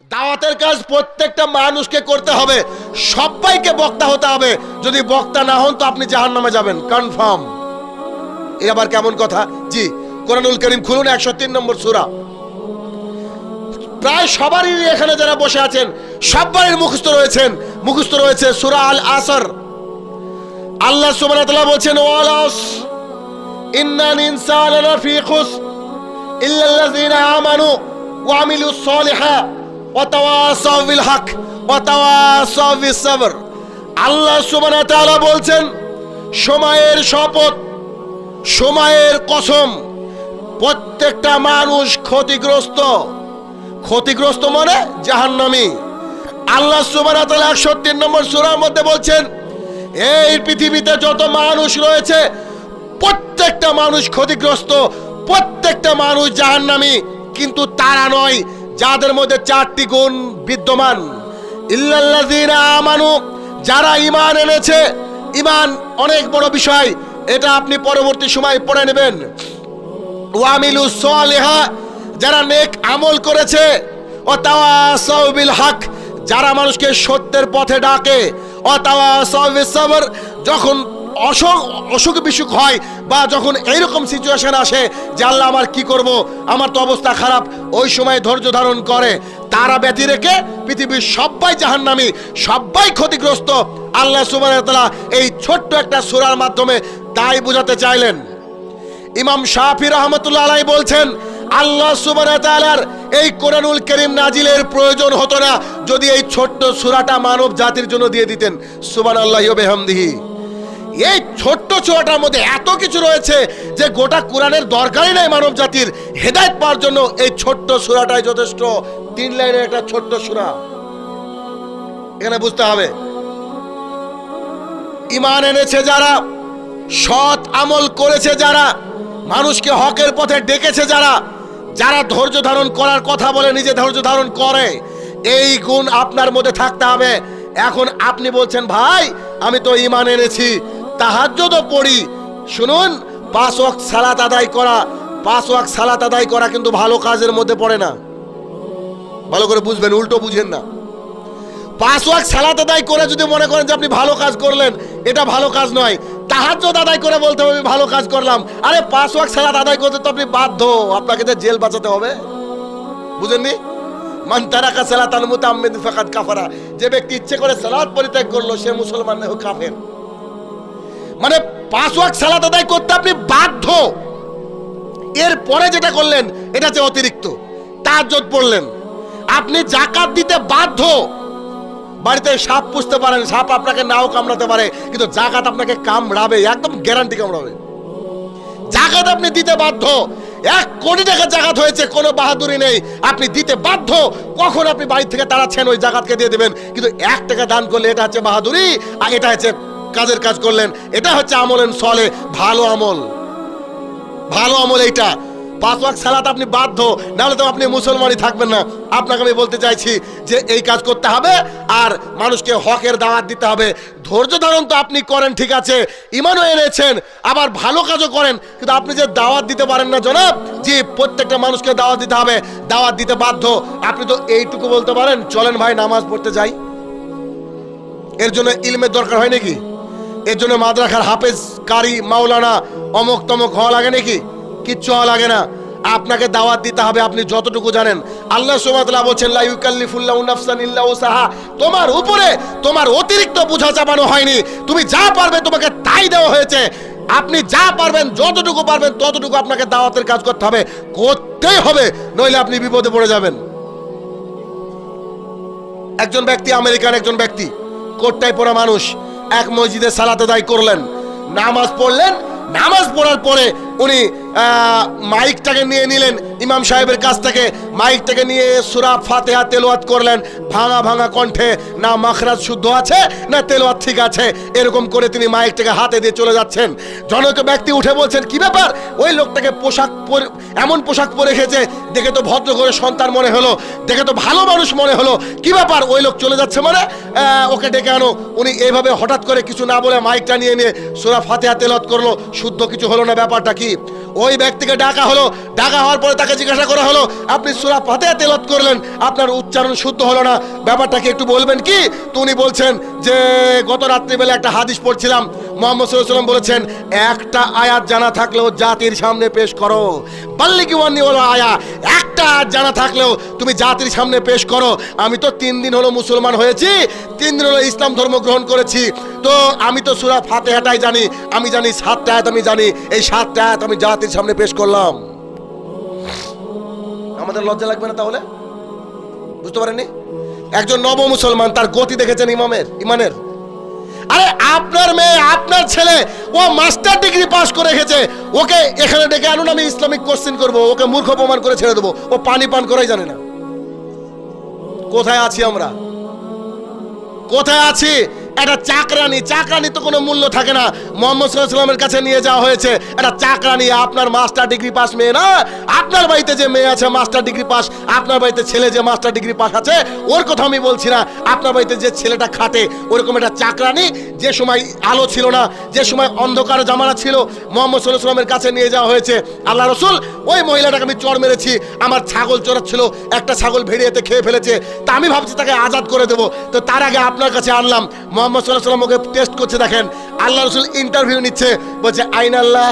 দাওয়াতের কাজ প্রত্যেকটা মানুষকে করতে হবে, সবাইকে বক্তা হতে হবে। যদি বক্তা না হন তো আপনি জাহান নামে যাবেন কনফার্ম এ আবার কেমন কথা? জি, কোরআনুল করিম খুলুন, একশো তিন নম্বর সুরা। প্রায় সবারই এখানে যারা বসে আছেন, সবারই মুখস্থ রয়েছেন। মুখস্থ রয়েছে সুরা আল আসর আল্লাহ সুবহানাহু ওয়া তাআলা বলছেন, ওয়ালাস ইন্নাল ইনসানা লাফি খুস ইল্লা আল্লাযিনা আমানু ওয়া আমিলুস সালিহাত হক আল্লাহ ওয়া বলছেন, সময়ের শপথ, সময়ের কসম, প্রত্যেকটা মানুষ ক্ষতিগ্রস্ত। ক্ষতিগ্রস্ত মানে জাহান্নামী। আল্লাহ সুবহানাহু ওয়া তাআলা 103 নম্বর সূরার মধ্যে বলছেন, এই পৃথিবীতে যত মানুষ রয়েছে, প্রত্যেকটা মানুষ ক্ষতিগ্রস্ত, প্রত্যেকটা মানুষ জাহান্নামী, কিন্তু তারা নয় যাদের মধ্যে চারটি গুণ বিদ্যমান। আমানু, যারা ইমান এনেছে ইমান অনেক বড় বিষয়, এটা আপনি পরবর্তী সময় পড়ে নেবেন। ওয়ামিলু সলিহা, যারা নেক আমল করেছে ও বিল হক, যারা মানুষকে সত্যের পথে ডাকে ও বিস sabr যখন অসুখ অসুখ বিসুখ হয় বা যখন এইরকম সিচুয়েশন আসে যে আল্লাহ আমার কি করব, আমার তো অবস্থা খারাপ, ওই সময় ধৈর্য ধারণ করে। তারা ব্যতি রেখে পৃথিবীর সবাই জাহান্নামী, সবাই ক্ষতিগ্রস্ত। আল্লাহ ওয়া এই ছোট্ট একটা সুরার মাধ্যমে তাই বোঝাতে চাইলেন। ইমাম শাফি রহমতুল্লাহ আলাই বলছেন, আল্লাহ সুবহানাহু এই কোরআনুল করিম নাজিলের প্রয়োজন হতো না যদি এই ছোট্ট সূরাটা মানব জাতির জন্য দিয়ে দিতেন। সুবহানাল্লাহি আল্লাহ বিহামদিহি। এই ছোট্ট ছোয়াটার মধ্যে এত কিছু রয়েছে যে গোটা কোরআনের দরকারই নাই মানব জাতির। হেদায়েত পাওয়ার জন্য এই ছোট্ট সূরাটাই যথেষ্ট। তিন লাইনের একটা ছোট্ট সূরা। এখানে বুঝতে হবে। ইমান এনেছে যারা, সৎ আমল করেছে যারা, মানুষকে হকের পথে ডেকেছে যারা যারা ধৈর্য ধারণ করার কথা বলে নিজে ধৈর্য ধারণ করে। এই গুণ আপনার মধ্যে থাকতে হবে। এখন আপনি বলছেন, ভাই, আমি তো ইমান এনেছি। তাহাজ্জুদও পড়ি। শুনুন, পাঁচ ওয়াক্ত সালাত আদায় করা, পাঁচ ওয়াক্ত সালাত আদায় করা কিন্তু ভালো কাজের মধ্যে পড়ে না। ভালো করে বুঝবেন, উল্টো বুঝেন না। পাঁচ ওয়াক্ত সালাত আদায় করে যদি মনে করেন যে আপনি ভালো কাজ করলেন, এটা ভালো কাজ নয়। তাহাজ্জুদ আদায় করে বলতে হবে, আমি ভালো কাজ করলাম। আরে পাঁচ ওয়াক্ত সালাত আদায় করতে তো আপনি বাধ্য, আপনাকে তো জেল বাঁচাতে হবে। বুঝেননি? মান তারাকা সালাতাল মুতাআম্মিদ ফাকাদ কাফারা। যে ব্যক্তি ইচ্ছে করে সালাত পরিত্যাগ করল, সে মুসলমান কাফের। মানে পাঁচ ওয়াক্ত সালাত আদায় করতে আপনি বাধ্য। এর পরে যেটা করলেন, এটা হচ্ছে অতিরিক্ত। তার তাহাজ্জুদ পড়লেন। আপনি জাকাত দিতে বাধ্য। বাড়িতে সাপ পুষতে পারেন সাপ আপনাকে নাও কামড়াতে পারে, কিন্তু জাকাত আপনাকে কামড়াবে, একদম গ্যারান্টি কামড়াবে। জাকাত আপনি দিতে বাধ্য। এক কোটি টাকা জাকাত হয়েছে, কোনো বাহাদুরি নেই। আপনি দিতে বাধ্য। কখন আপনি বাড়ি থেকে তাড়াচ্ছেন, ওই জাকাতকে দিয়ে দেবেন। কিন্তু এক টাকা দান করলে এটা হচ্ছে বাহাদুরি, আর এটা হচ্ছে কাজের কাজ করলেন। এটা হচ্ছে আমলেন সলে, ভালো আমল। ভালো আমল এইটা। পাঁচ ওয়াক্ত সালাত আপনি বাধ্য, নাহলে তো আপনি মুসলমানই থাকবেন না। আপনাকে আমি বলতে চাইছি যে এই কাজ করতে হবে, আর মানুষকে হকের দাওয়াত দিতে হবে। ধৈর্য ধারণ তো আপনি করেন, ঠিক আছে। ইমানও এনেছেন, আবার ভালো কাজও করেন, কিন্তু আপনি যে দাওয়াত দিতে পারেন না, জনাব যে প্রত্যেকটা মানুষকে দাওয়াত দিতে হবে, দাওয়াত দিতে বাধ্য। আপনি তো এইটুকু বলতে পারেন, চলেন ভাই, নামাজ পড়তে যাই। এর জন্য ইলমের দরকার হয় নাকি? এর জন্য মাদ্রাসার হাফেজ কারি মাওলানা অমক তমক হওয়া লাগে নাকি? কিচ্ছু হওয়া লাগে না। আপনাকে দাওয়াত দিতে হবে, আপনি যতটুকু জানেন। আল্লাহ সুবহানাহু বলছেন নাফসান তোমার উপরে তোমার অতিরিক্ত বোঝা চাপানো হয়নি। তুমি যা পারবে তোমাকে তাই দেওয়া হয়েছে। আপনি যা পারবেন, যতটুকু পারবেন, ততটুকু আপনাকে দাওয়াতের কাজ করতে হবে। করতেই হবে, নইলে আপনি বিপদে পড়ে যাবেন। একজন ব্যক্তি আমেরিকান, একজন ব্যক্তি। কোটটায় পড়া মানুষ। এক মসজিদে সালাত আদায় করলেন। নামাজ পড়লেন। নামাজ পড়ার পরে উনি মাইকটাকে নিয়ে নিলেন, ইমাম সাহেবের কাছ থেকে। মাইকটাকে নিয়ে সুরা ফাতেহা তেলোয়াত করলেন। ভাঙা ভাঙা কণ্ঠে, না মাখরাজ শুদ্ধ আছে, না তেলোয়াত ঠিক আছে। এরকম করে তিনি মাইকটাকে হাতে দিয়ে চলে যাচ্ছেন। জনক ব্যক্তি উঠে বলছেন, কি ব্যাপার? ওই লোকটাকে পোশাক পরে, এমন পোশাক পরে এসেছে, দেখে তো ভদ্র করে সন্তান মনে হলো, দেখে তো ভালো মানুষ মনে হলো। কি ব্যাপার? ওই লোক চলে যাচ্ছে মানে? ওকে ডেকে আনো। উনি এইভাবে হঠাৎ করে কিছু না বলে মাইকটা নিয়ে নিয়ে সুরা ফাতেহা তেলাওয়াত করল। শুদ্ধ কিছু হলো না ব্যাপারটা কি? ওই ব্যক্তিকে ডাকা হলো। ডাকা হওয়ার পরে তাকে জিজ্ঞাসা করা হলো, আপনি সুরা পাতে তেলত করলেন, আপনার উচ্চারণ শুদ্ধ হলো না। ব্যাপারটাকে একটু বলবেন কি? তো উনি বলছেন যে, গত রাত্রিবেলা একটা হাদিস পড়ছিলাম মোহাম্মদ সাল্লাম বলেছেন, একটা আয়াত জানা থাকলেও জাতির সামনে পেশ করো। বাল্লি কি ওয়ান্নি হলো আয়া, একটা আয়াত জানা থাকলেও তুমি জাতির সামনে পেশ করো। আমি তো তিন দিন হলো মুসলমান হয়েছি, তিন দিন হলো ইসলাম ধর্ম গ্রহণ করেছি। তো আমি তো সুরা ফাতেহাটাই জানি, আমি জানি সাতটা আয়াত আমি জানি, এই সাতটা আয়াত আমি জাতির সামনে পেশ করলাম। আমাদের লজ্জা লাগবে না তাহলে? বুঝতে পারেননি? একজন নব মুসলমান তার গতি দেখেছেন ইমামের, ইমানের? আরে আপনার মেয়ে, আপনার ছেলে, ও মাস্টার ডিগ্রি পাস করে রেখেছে ওকে এখানে ডেকে আনুন, আমি ইসলামিক কোশ্চেন করব। ওকে মূর্খ প্রমাণ করে ছেড়ে দেবো। ও পানি পান করাই জানে না। কোথায় আছি আমরা? কোথায় আছি? একটা চাকরানি। চাকরানি তো কোনো মূল্য থাকে না। মোহাম্মদ সাল্লামের কাছে নিয়ে যাওয়া হয়েছে। একটা চাকরানি, আপনার মাস্টার ডিগ্রি পাস মেয়ে না। আপনার বাড়িতে যে মেয়ে আছে মাস্টার ডিগ্রি পাস আপনার বাড়িতে ছেলে যে মাস্টার ডিগ্রি পাস আছে, ওর কথা আমি বলছি না। আপনার বাড়িতে যে ছেলেটা খাটে, ওরকম একটা চাকরানি, যে সময় আলো ছিল না, যে সময় অন্ধকার জামানা ছিল, মোহাম্মদ সাল্লাহ সাল্লামের কাছে নিয়ে যাওয়া হয়েছে। আল্লাহ রসুল, ওই মহিলাটাকে আমি চড় মেরেছি, আমার ছাগল চড়াচ্ছিল, একটা ছাগল ভেড়িয়েতে খেয়ে ফেলেছে, তা আমি ভাবছি তাকে আজাদ করে দেবো। তো তার আগে আপনার কাছে আনলাম, মোহাম্মদ সাল্লাহ সাল্লাম ওকে টেস্ট করছে দেখেন। আল্লাহ রসুল ইন্টারভিউ নিচ্ছে, বলছে, আইন আল্লাহ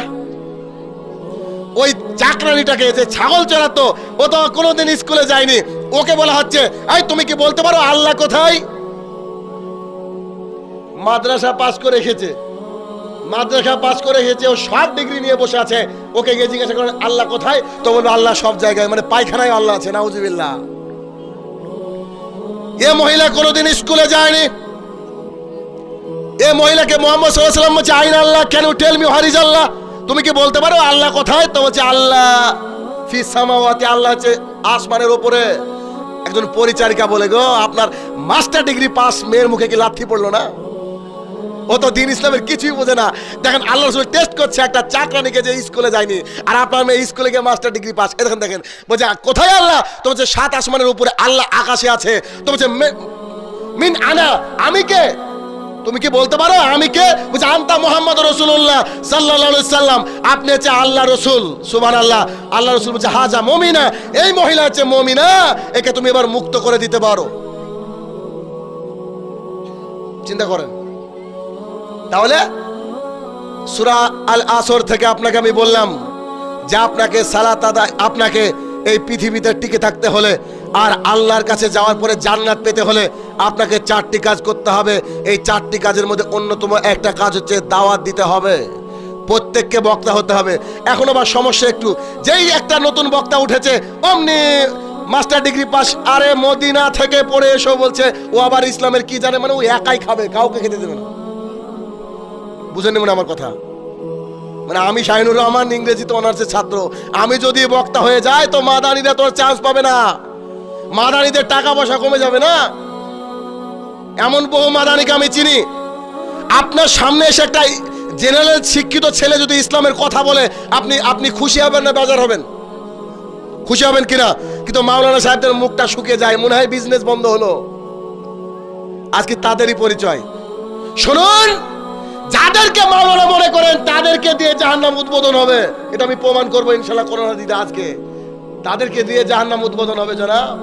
ওই চাকরানিটাকে যে ছাগল চড়াতো, ও তো কোনোদিন স্কুলে যায়নি। ওকে বলা হচ্ছে, এই, তুমি কি বলতে পারো আল্লাহ কোথায়? মাদ্রাসা পাস করে এসেছে। মাদ্রাসা পাস করে এসেছে, ও সব ডিগ্রি নিয়ে বসে আছে। ওকে গিয়ে জিজ্ঞাসা করেন, আল্লাহ কোথায়? তো বলব আল্লাহ সব জায়গায় মানে পায়খানায় আল্লাহ আছে, নাউজুবিল্লাহ। এ মহিলা কোনোদিন স্কুলে যায়নি। এ মহিলাকে মোহাম্মদ সাল্লাহ সাল্লাম বলছে, আইন আল্লাহ, কেন? টেল মি হারিজ আল্লাহ? তুমি কি বলতে পারো আল্লাহ কোথায়? তো বলছে আল্লাহ ফি সামাওয়াতি, আল্লাহ হচ্ছে আসমানের উপরে। একজন পরিচারিকা বলে, গো, আপনার মাস্টার ডিগ্রি পাস মেয়ের মুখে কি লাথি পড়ল না? ও তো দিন ইসলামের কিছুই বোঝে না। দেখেন, আল্লাহ রসুল টেস্ট করছে, একটা চাকরানিকে যে স্কুলে যায়নি, আর আপনার মেয়ে স্কুলে গিয়ে মাস্টার ডিগ্রি পাস। এ দেখেন বলছে কোথায় আল্লাহ? তো বলছে, সাত আসমানের উপরে আল্লাহ আকাশে আছে। তো বলছে মিন আনা, আমি কে? তুমি কি বলতে পারো, আমি কে? আন্তা মোহাম্মদ রসুল্লাহ সাল্লাহ সাল্লাম। আপনি হচ্ছে আল্লাহ রসুল সুবান আল্লাহ আল্লাহ রসুল বলছে, হাজা মমিনা, এই মহিলা হচ্ছে মমিনা, একে তুমি এবার মুক্ত করে দিতে পারো। চিন্তা করেন। তাহলে সুরা আল আসর থেকে আপনাকে আমি বললাম যে আপনাকে সালাত আপনাকে এই পৃথিবীতে টিকে থাকতে হলে আর আল্লাহর কাছে যাওয়ার পরে জান্নাত পেতে হলে আপনাকে চারটি কাজ করতে হবে। এই চারটি কাজের মধ্যে অন্যতম একটা কাজ হচ্ছে দাওয়াত দিতে হবে। প্রত্যেককে বক্তা হতে হবে। এখন আবার সমস্যা একটু। যেই একটা নতুন বক্তা উঠেছে, অমনি মাস্টার ডিগ্রি পাস, আরে মদিনা থেকে পড়ে এসো বলছে, ও আবার ইসলামের কি জানে? মানে ও একাই খাবে, কাউকে খেতে দেবে না। বুঝে নেবেন আমার কথা? মানে আমি শাহিনুর রহমান ইংরেজিতে অনার্সের ছাত্র। আমি যদি বক্তা হয়ে যাই, তো মাদানিরা তোর চান্স পাবে না। মাদানিদের টাকা পয়সা কমে যাবে না? এমন বহু মাদানিকে আমি চিনি। আপনার সামনে এসে একটা জেনারেল শিক্ষিত ছেলে যদি ইসলামের কথা বলে, আপনি আপনি খুশি হবেন না বেজার হবেন? খুশি হবেন কিনা? কিন্তু মাওলানা সাহেবদের মুখটা শুকিয়ে যায়, মনে হয় বিজনেস বন্ধ হলো। আজকে তাদেরই পরিচয়। শুনুন, যাদেরকে মাওলানা মনে করেন, তাদেরকে দিয়ে জাহান্নাম উদ্বোধন হবে। এটা আমি প্রমাণ করব ইনশাল্লাহ করোনা দিতে আজকে। তাদেরকে দিয়ে জাহান্নাম উদ্বোধন হবে যারা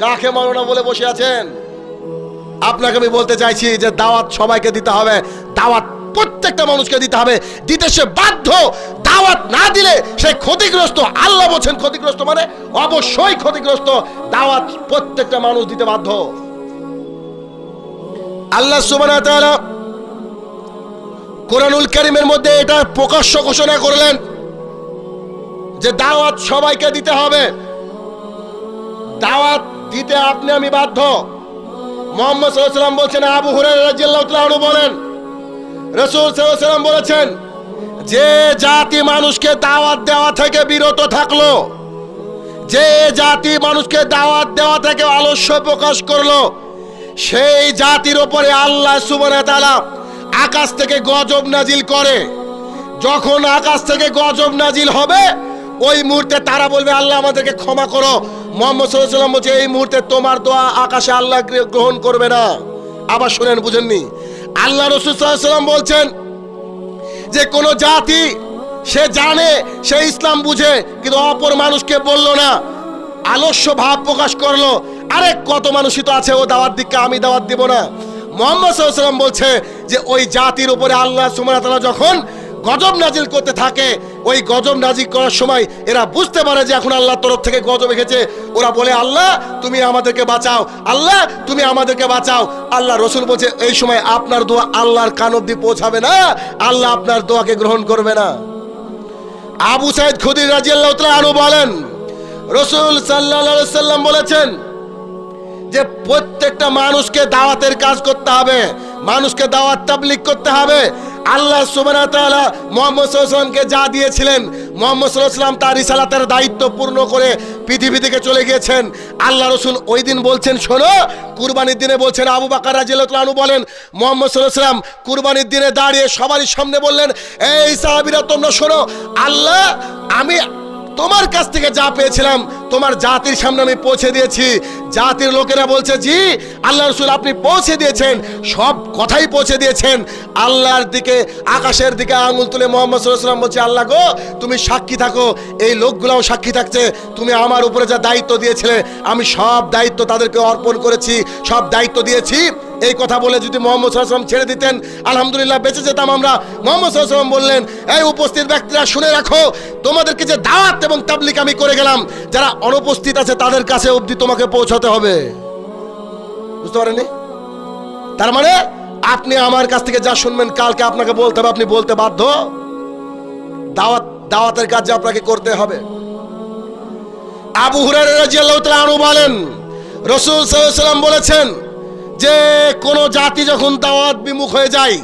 কাকে মাওলানা বলে বসে আছেন? আপনাকে আমি বলতে চাইছি যে দাওয়াত সবাইকে দিতে হবে, দাওয়াত প্রত্যেকটা মানুষকে দিতে হবে। দিতে সে বাধ্য, দাওয়াত না দিলে সে ক্ষতিগ্রস্ত, আল্লাহ বলছেন ক্ষতিগ্রস্ত মানে অবশ্যই ক্ষতিগ্রস্ত, দাওয়াত প্রত্যেকটা মানুষ দিতে বাধ্য। আল্লাহ কোরআনুল কারিমের মধ্যে এটা প্রকাশ্য ঘোষণা করলেন যে দাওয়াত সবাইকে দিতে হবে। দাওয়াত দিতে আপনি আমি বাধ্য। মোহাম্মদ সাল্লাম বলছেন, আবু তাআলা বলেন, রাসূল সাল্লাল্লাহু বলেছেন, যে জাতি মানুষকে দাওয়াত দেওয়া থেকে বিরত থাকল, যে জাতি মানুষকে দাওয়াত দেওয়া থেকে আলস্য প্রকাশ করল, সেই জাতির ওপরে আল্লাহ ওয়া আকাশ থেকে গজব নাজিল করে। যখন আকাশ থেকে গজব নাজিল হবে, ওই মুহূর্তে তারা বলবে, আল্লাহ আমাদেরকে ক্ষমা করো মোহাম্মদ আলাইহি বলছে, এই মুহূর্তে তোমার দোয়া আকাশে আল্লাহ গ্রহণ করবে না। আবার শুনেন, বুঝেননি? আল্লাহ রসুল সাল্লাল্লাহু বলছেন যে, কোন জাতি, সে জানে, সে ইসলাম বুঝে, কিন্তু অপর মানুষকে বলল না। আলস্য ভাব প্রকাশ করল। আরে, কত মানুষই তো আছে, ও দাওয়াত দিককে আমি দাওয়াত দিব না। মোহাম্মদ সাল্লাম বলছে যে, ওই জাতির উপরে আল্লাহ সুমানা যখন গজব নাজিল করতে থাকে। ওই গজব নাজিল করার সময় এরা বুঝতে পারে যে এখন আল্লাহর তরফ থেকে গজব এসেছে। ওরা বলে, আল্লাহ, তুমি আমাদেরকে বাঁচাও। আল্লাহ, তুমি আমাদেরকে বাঁচাও। আল্লাহ রসুল বলছে, এই সময় আপনার দোয়া আল্লাহর কান অব্দি পৌঁছাবে না। আল্লাহ আপনার দোয়াকে গ্রহণ করবে না। আবু সাইদ খুদির রাজিয়াল্লাহ আনু বলেন, রসুল সাল্লাহ সাল্লাম বলেছেন যে, প্রত্যেকটা মানুষকে দাওয়াতের কাজ করতে হবে। মানুষকে দাওয়াত তাবলিক করতে হবে। আল্লাহ সুবহানাহু ওয়া তাআলা মুহাম্মদ ওয়াসাল্লামকে যা দিয়েছিলেন, মুহাম্মদ সাল্লাল্লাহু তার রিসালাতের দায়িত্ব পূর্ণ করে পৃথিবী থেকে চলে গিয়েছেন। আল্লাহ রসুল ওই দিন বলছেন, শোনো, কুরবানির দিনে বলছেন, আবু বাকার তাআলা বলেন, মুহাম্মদ আলাইহি কুরবানির দিনে দাঁড়িয়ে সবারই সামনে বললেন, এই সাহাবিরা, তোমরা শোনো, আল্লাহ, আমি তোমার কাছ থেকে যা পেয়েছিলাম, তোমার জাতির সামনে আমি পৌঁছে দিয়েছি। জাতির লোকেরা বলছে, জি, আল্লাহ রসুল আপনি পৌঁছে দিয়েছেন, সব কথাই পৌঁছে দিয়েছেন। আল্লাহর দিকে, আকাশের দিকে আঙুল তুলে মোহাম্মদ সাল্লাম বলছে, আল্লাহ গো, তুমি সাক্ষী থাকো, এই লোকগুলাও সাক্ষী থাকছে। তুমি আমার উপরে যা দায়িত্ব দিয়েছিলে, আমি সব দায়িত্ব তাদেরকে অর্পণ করেছি, সব দায়িত্ব দিয়েছি। এই কথা বলে যদি মোহাম্মদ সাল্লাম ছেড়ে দিতেন, আলহামদুলিল্লাহ বেঁচে যেতাম আমরা। মোহাম্মদ সাল্লাম বললেন, এই উপস্থিত ব্যক্তিরা শুনে রাখো, তোমাদেরকে যে দাওয়াত এবং তাবলিক আমি করে গেলাম, যারা অনুপস্থিত আছে তাদের কাছে অবধি তোমাকে পৌঁছাতে হবে। বুঝতে পারেনি তার মানে আপনি আমার কাছ থেকে যা শুনবেন, কালকে আপনাকে বলতে হবে, আপনি বলতে বাধ্য। দাওয়াত, দাওয়াতের কাজ আপনাকে করতে হবে। আবু হুরার বলেন, রসুল সাল্লাম বলেছেন যে কোনো জাতি যখন দাওয়াত বিমুখ হয়ে যায়,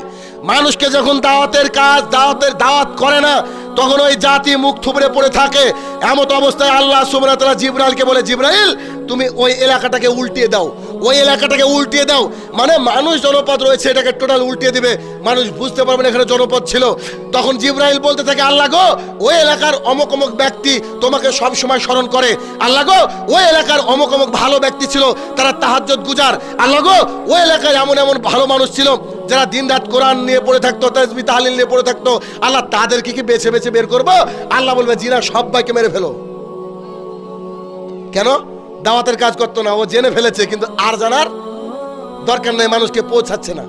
মানুষকে যখন দাওয়াতের কাজ, দাওয়াতের দাওয়াত করে না, তখন ওই জাতি মুখ থুবড়ে পড়ে থাকে। এমত অবস্থায় আল্লাহ সুবরাতলা জিব্রাইলকে বলে, জিব্রাইল তুমি ওই এলাকাটাকে উল্টিয়ে দাও। ওই এলাকাটাকে উল্টিয়ে দাও। মানে মানুষ জনপদ রয়েছে, এটাকে টোটাল উল্টিয়ে দিবে। মানুষ বুঝতে পারবে না এখানে জনপদ ছিল। তখন জিব্রাইল বলতে থাকে, আল্লাহ গো, ওই এলাকার অমক অমক ব্যক্তি তোমাকে সব সময় স্মরণ করে। আল্লাহ গো, ওই এলাকার অমক অমক ভালো ব্যক্তি ছিল, তারা তাহাজ্জুদ গুজার। আল্লাহ গো, ওই এলাকায় এমন এমন ভালো মানুষ ছিল, যারা দিন রাত কোরআন নিয়ে পড়ে থাকতো, তাজবি, তাহলিল নিয়ে পড়ে থাকতো। আল্লাহ তাদেরকে কি বেছে বেছে বের করব? আল্লাহ বলবে, জিনা সবাইকে মেরে ফেলো। কেন? দাওয়াতের কাজ করতো না, ও জেনে ফেলেছে, কিন্তু আর জানার দরকার নেই, মানুষকে পৌঁছাচ্ছে না।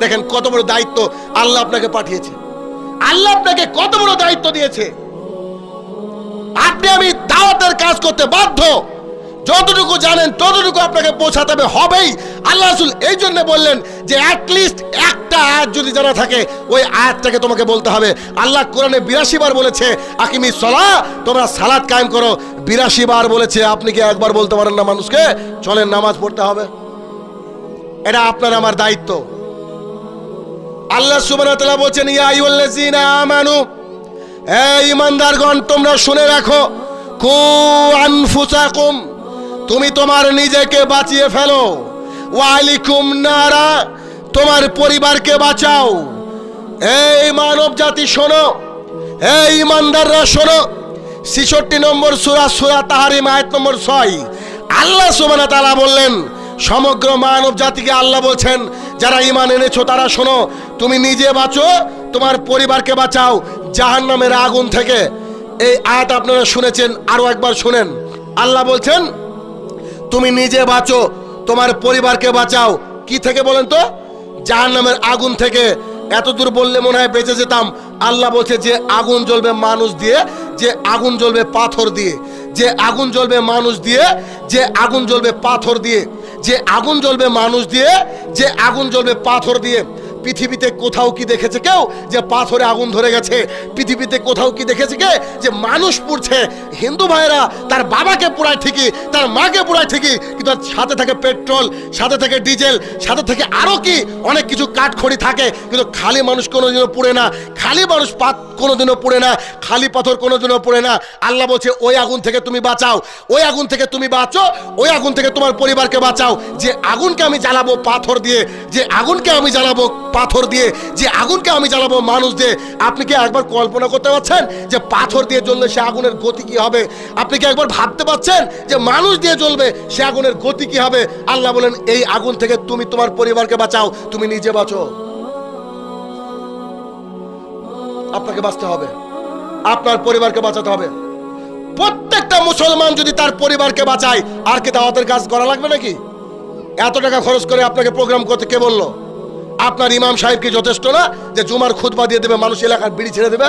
দেখেন কত বড় দায়িত্ব আল্লাহ আপনাকে পাঠিয়েছে। আল্লাহ আপনাকে কত বড় দায়িত্ব দিয়েছে। আপনি আমি দাওয়াতের কাজ করতে বাধ্য। যতটুকু জানেন, ততটুকু আপনাকে পৌঁছাতে হবে, হবেই। আল্লাহ রাসূল এই জন্য বললেন যে অ্যাটলিস্ট একটা আয়াত যদি জানা থাকে, ওই আয়াতটাকে তোমাকে বলতে হবে। আল্লাহ কোরআনে বিরাশি বার বলেছে আকিমি সলা তোমরা সালাত কায়েম করো বিরাশি বার বলেছে, আপনি কি একবার বলতে পারেন না মানুষকে? চলেন, নামাজ পড়তে হবে। এটা আপনার, আমার দায়িত্ব। আল্লাহ তাআলা বলছেন, ইয়া আমানু এই ইমানদারগণ তোমরা শুনে রাখো, কু আনফুসাকুম, তুমি তোমার নিজেকে বাঁচিয়ে ফেলো। ওয়ালিকুম নারা, তোমার পরিবারকে বাঁচাও। এই মানব জাতি শোনো। এই ইমানদাররা শোনো। ছিষট্টি নম্বর সুরা সুরা তাহারিম, আয়াত নম্বর ছয়। আল্লাহ সুবানা তালা বললেন, সমগ্র মানব জাতিকে আল্লাহ বলছেন, যারা ইমান এনেছো তারা শোনো, তুমি নিজে বাঁচো, তোমার পরিবারকে বাঁচাও জাহান নামের আগুন থেকে। এই আয়াত আপনারা শুনেছেন আরও একবার শুনেন। আল্লাহ বলছেন, তুমি নিজে বাঁচো, তোমার পরিবারকে বাঁচাও। কি থেকে বলেন তো? জাহান নামের আগুন থেকে। এত দূর বললে মনে হয় বেঁচে যেতাম। আল্লাহ বলছে যে আগুন জ্বলবে মানুষ দিয়ে, যে আগুন জ্বলবে পাথর দিয়ে, যে আগুন জ্বলবে মানুষ দিয়ে, যে আগুন জ্বলবে পাথর দিয়ে, যে আগুন জ্বলবে মানুষ দিয়ে, যে আগুন জ্বলবে পাথর দিয়ে। পৃথিবীতে কোথাও কি দেখেছে কেউ যে পাথরে আগুন ধরে গেছে? পৃথিবীতে কোথাও কি দেখেছে কে যে মানুষ পুড়ছে? হিন্দু ভাইরা তার বাবাকে পোড়ায় ঠিকই, তার মাকে পোড়ায় ঠিকই, কিন্তু সাথে থাকে পেট্রোল, সাথে থাকে ডিজেল, সাথে থেকে আরও কি? অনেক কিছু কাঠখড়ি থাকে, কিন্তু খালি মানুষ কোনোদিনও পুড়ে না। খালি মানুষ পাত কোনোদিনও পুড়ে না, খালি পাথর কোনোদিনও পুড়ে না। আল্লাহ বলছে, ওই আগুন থেকে তুমি বাঁচাও, ওই আগুন থেকে তুমি বাঁচো, ওই আগুন থেকে তোমার পরিবারকে বাঁচাও। যে আগুনকে আমি জ্বালাবো পাথর দিয়ে, যে আগুনকে আমি জ্বালাবো পাথর দিয়ে যে আগুনকে আমি জ্বালাবো মানুষ দিয়ে। আপনি কি একবার কল্পনা করতে পারছেন যে পাথর দিয়ে জ্বললে সে আগুনের গতি কি হবে? আপনি কি একবার ভাবতে পারছেন যে মানুষ দিয়ে জ্বলবে সে আগুনের গতি কি হবে? আল্লাহ বলেন, এই আগুন থেকে তুমি তোমার পরিবারকে বাঁচাও, তুমি নিজে বাঁচো। আপনাকে বাঁচতে হবে। আপনার পরিবারকে বাঁচাতে হবে। প্রত্যেকটা মুসলমান যদি তার পরিবারকে বাঁচায়, আর কি দাওয়াতের কাজ করা লাগবে নাকি? এত টাকা খরচ করে আপনাকে প্রোগ্রাম করতে কে বলল? আপনার ইমাম সাহেবকে যথেষ্ট না যে জুমার খুতবা দিয়ে দেবে, মানুষ এলাকার বিড়ি ছেড়ে দেবে?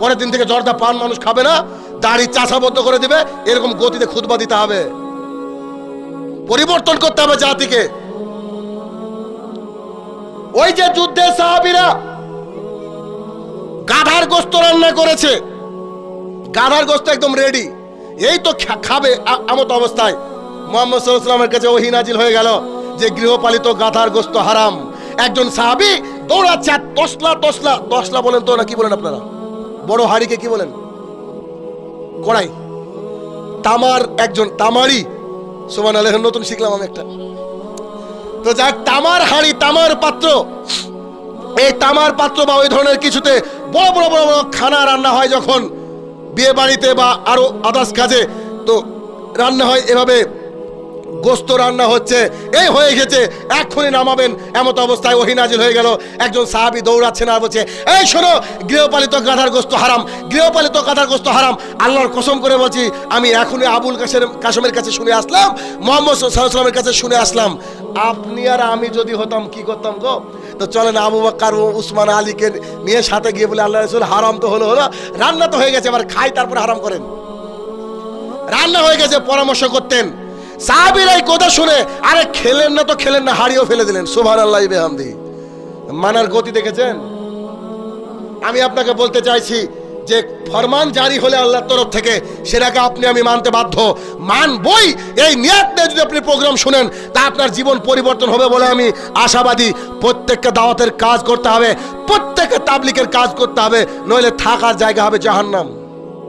পরের দিন থেকে জর্দা পান মানুষ খাবে না, দাড়ি চাষাবদ্ধ করে দিবে, এরকম গতিতে খুতবা দিতে হবে। পরিবর্তন করতে হবে জাতিকে। ওই যে যুদ্ধে সাহাবিরা গাধার গোস্ত রান্না করেছে, গাধার গোস্ত একদম রেডি এই তো খাবে আমত অবস্থায়। মোহাম্মদ সাল্লামের কাছে ওহি নাজিল হয়ে গেল যে গৃহপালিত গাধার গোস্ত হারাম। একজন সাহাবি দৌড়াচ্ছে আর তসলা তসলা তসলা বলেন তো না, কি বলেন আপনারা? বড় হাড়িকে কি বলেন? কড়াই। তামার একজন তামারি সোমান আলহ নতুন শিখলাম আমি একটা। তো যাক, তামার হাড়ি, তামার পাত্র। এই তামার পাত্র বা ওই ধরনের কিছুতে বড় বড় বড় বড় খানা রান্না হয় যখন বিয়ে বাড়িতে বা আরও আদার্স কাজে, তো রান্না হয় এভাবে গোস্ত রান্না হচ্ছে। এই হয়ে গেছে, এক্ষুনি নামাবেন। এমত অবস্থায় ওহি নাজিল হয়ে গেল। একজন সাহাবি দৌড়াচ্ছে না বলছে, এই শোনো, গৃহপালিত গাধার গোস্ত হারাম, গৃহপালিত গাধার গোস্ত হারাম। আল্লাহর কসম করে বলছি, আমি এখনই আবুল কাসের কাসমের কাছে শুনে আসলাম, মোহাম্মদ সাল্লামের কাছে শুনে আসলাম। আপনি আর আমি যদি হতাম, কি করতাম গো? তো চলেন আবু বাক্কার ও উসমান আলীকে নিয়ে সাথে গিয়ে বলে আল্লাহ রসুল, হারাম তো হলো হলো। রান্না তো হয়ে গেছে, এবার খাই, তারপর হারাম করেন। রান্না হয়ে গেছে, পরামর্শ করতেন। সাহাবির এই কথা শুনে, আরে খেলেন না তো খেলেন না হাড়িও ফেলে দিলেন। সুভান আল্লাহ বেহামদি। মানার গতি দেখেছেন? আমি আপনাকে বলতে চাইছি যে, ফরমান জারি হলে আল্লাহর তরফ থেকে সেটাকে আপনি, আমি মানতে বাধ্য। মানবই এই নিয়াত নিয়ে যদি আপনি প্রোগ্রাম শুনেন, তা আপনার জীবন পরিবর্তন হবে বলে আমি আশাবাদী। প্রত্যেককে দাওয়াতের কাজ করতে হবে, প্রত্যেককে তাবলিকের কাজ করতে হবে, নইলে থাকার জায়গা হবে জাহান্নাম।